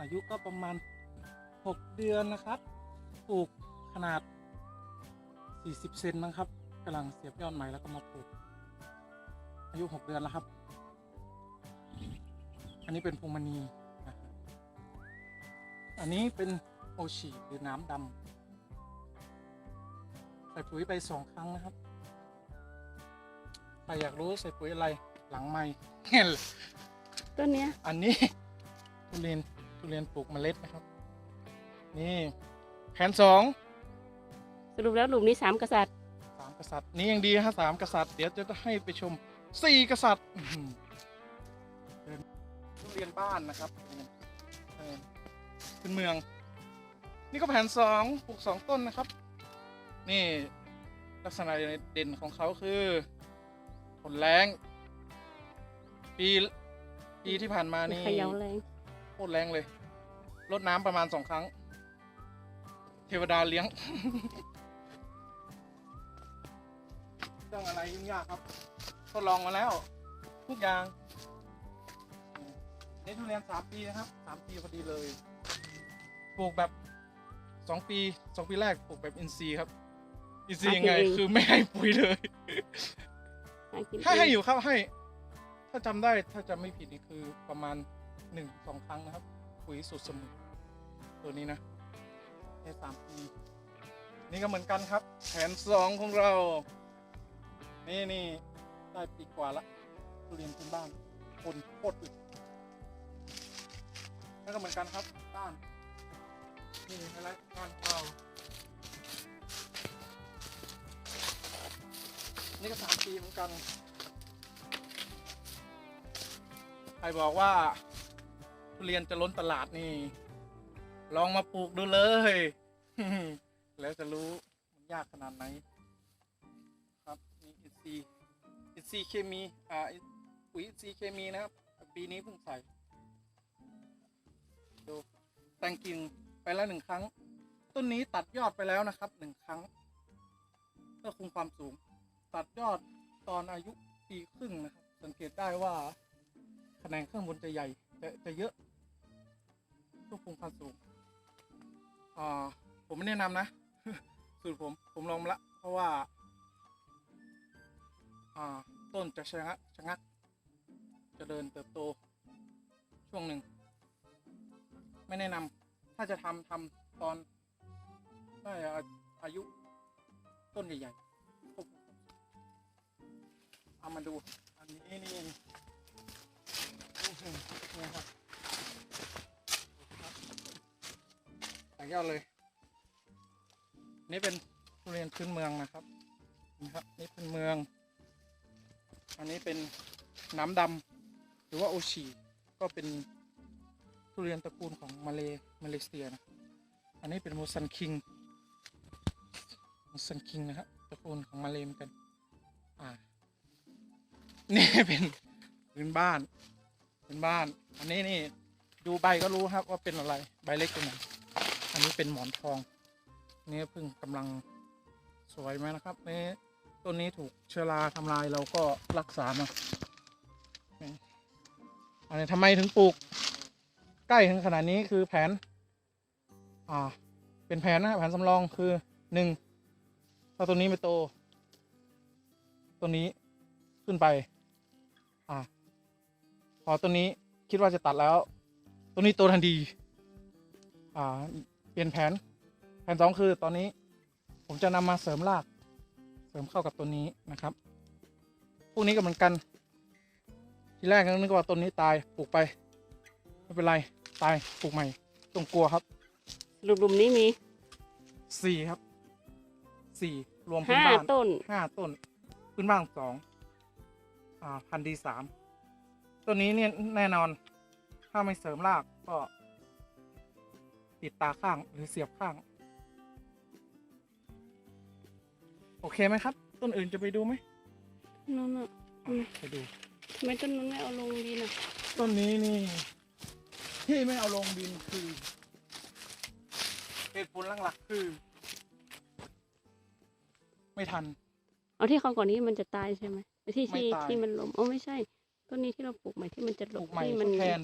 อายุก็ประมาณ 6 เดือนนะครับปลูกขนาด 40 เซนนะครับกำลังเสียบยอดใหม่แล้วก็มาปลูก อายุ 6 เดือนแล้วครับ อันนี้เป็นพวงมณีนะครับอันนี้เป็นโอชิหรือน้ำดำใส่ปุ๋ยไปสองครั้งนะครับใครอยากรู้ใส่ปุ๋ยอะไรหลังไม่ต้นเนี้ย อันนี้ทุเรียนทุ เรียนปลูกเมล็ดนะครับ นี่แผนสองสรุปแล้วหลุมนี้สามกษัตริย์สามกษัตริย์นี่ยังดีฮะสามกษัตริย์เดี๋ยวจะให้ไปชมสี่กษัตริย์อื้อหือเดินทุเรียนบ้านนะครับเออขึ้นเมือง นี่ก็แผนสองปลูกสองต้นนะครับ นี่ลักษณะเด่นของเขาคือผลแรงปีปีที่ผ่านมานี่เขย่าแรงโคตรแรงเลย รดน้ำประมาณสองครั้ง เทวดาเลี้ยง เรื่องอะไรยุ่งยากครับ ทดลองมาแล้ว ทุกอย่างนี่ทุเรียนสามปีนะครับสามปีพอดีเลยปลูกแบบสองปีสองปีแรกปลูกแบบอินทรีย์ครับ อินทรีย์ยังไง คือไม่ให้ปุ๋ยเลยหากินให้เอให้งอยู่ครับให้ ถ้าจำได้ถ้าจำไม่ผิดนี่คือประมาณหนึ่งสองครั้งนะครับ ปุ๋ยสูตรสมุนตัวนี้นะในสามปีนี่ก็เหมือนกันครับ แผนสองของเรา นี่นี่ได้ปีกว่าละทุเรียนพื้นบ้านคนโคตรอึดแล้วก็เหมือนกันครับบ้านนี่ไฮไลท์บ้านของเรานี่ก็สามปีเหมือนกัน ใครบอกว่า ทุเรียนจะล้นตลาดนี่ ลองมาปลูกดูเลย แล้วจะรู้มันยากขนาดไหน ครับนี่อินซีอินซีเคมีอ่าปุ๋ยอินซีเคมีนะครับ ปีนี้เพิ่งใส่ดูแต่งกิ่งไปแล้วหนึ่งครั้ง ต้นนี้ตัดยอดไปแล้วนะครับหนึ่งครั้ง เพื่อคุมความสูง ตัดยอดตอนอายุปีครึ่งนะครับ สังเกตได้ว่าแขนงข้างบนจะใหญ่จะจะเยอะ เพื่อคุมความสูงอ่าผมไม่แนะนำนะ สูตรผมผมลองมาละ เพราะว่า อ่า ต้นจะชะงักชะงักจะเดินเติบโต ช่วงหนึ่ง ไม่แนะนำถ้าจะทำทำตอนได้อาอายุต้นใหญ่ๆเอามาดู ยอดเลย นี่เป็นทุเรียนพื้นเมืองนะครับนี่ครับ นี่พื้นเมือง อันนี้เป็นน้ำดำหรือว่าโอชีก็เป็นทุเรียนตระกูลของมาเลมาเลเซียนะอันนี้เป็นมูซันคิงมูซันคิงนะครับตระกูลของมาเลเหมือนกัน อ่า นี่เป็นพื้นบ้านพื้นบ้าน อันนี้นี่ดูใบก็รู้ครับว่าเป็นอะไร ใบเล็กตัวไหน อันนี้เป็นหมอนทองนี่เพิ่งกำลังสวยไหมนะครับนี่ต้นนี้ถูกเชื้อราทำลายเราก็รักษามาอันนี้ทำไมถึงปลูก ใกล้ถึงขนาดนี้คือแผน อ่า เป็นแผนนะแผนสำรองคือหนึ่งถ้าตัวนี้ไม่โต ตัวนี้ขึ้นไป อ่า พอตัวนี้คิดว่าจะตัดแล้ว ตัวนี้โตทันทีอ่า ปลี่ยนแผน แผนสองคือตอนนี้ผมจะนำมาเสริมราก เสริมเข้ากับตัวนี้นะครับ พวกนี้ก็เหมือนกัน ทีแรกนึกว่าต้นนี้ตายปลูกไป ไม่เป็นไร ตายปลูกใหม่ต้องกลัวครับสรุปหลุมนี้มีสี่ครับสี่รวมพื้นห้าบ้านต้นห้าต้น พื้นบ้านสองอ่าพันธุ์ดีสามตัวนี้เนี่ยแน่นอน ถ้าไม่เสริมรากก็ ติดตาข้างหรือเสียบข้าง โอเคไหมครับ ต้นอื่นจะไปดูไหมนั่นน่ะอืมไปดูทำไมต้นนั้นไม่เอาลงดีน่ะต้นนี้นี่ ที่ไม่เอาลงดินคือเหตุผลหลักๆคือ ไม่ทัน เอาที่เขาก่อนนี้มันจะตายใช่ไหมไอ้ที่ไม่ที่ตายที่มันล้มอ๋อไม่ใช่ต้นนี้ที่เราปลูกใหม่ที่มันจะปล้ลูมกใหม่ที่ทมันดแทน